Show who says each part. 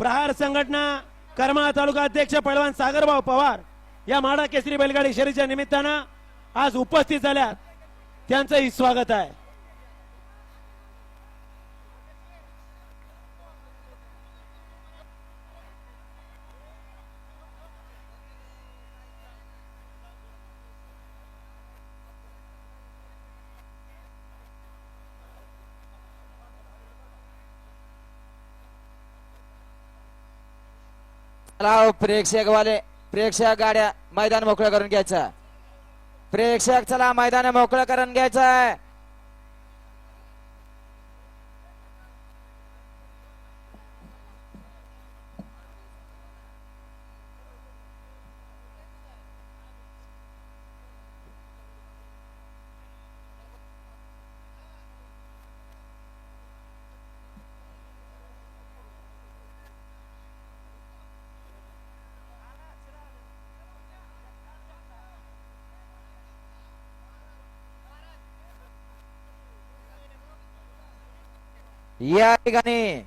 Speaker 1: प्रहार संघटना करमाळा तालुका अध्यक्ष पहलवान सागरभाऊ पवार या माडा केसरी बैलगाडी शरीरच्या निमित्तानं आज उपस्थित झाल्यात. त्यांचंही स्वागत आहे.
Speaker 2: राव प्रेक्षक वाले प्रेक्षक गाड्या मैदान मोकळं करून घ्यायचं. प्रेक्षक चला मैदान मोकळं करून घ्यायचं या ठिकाणी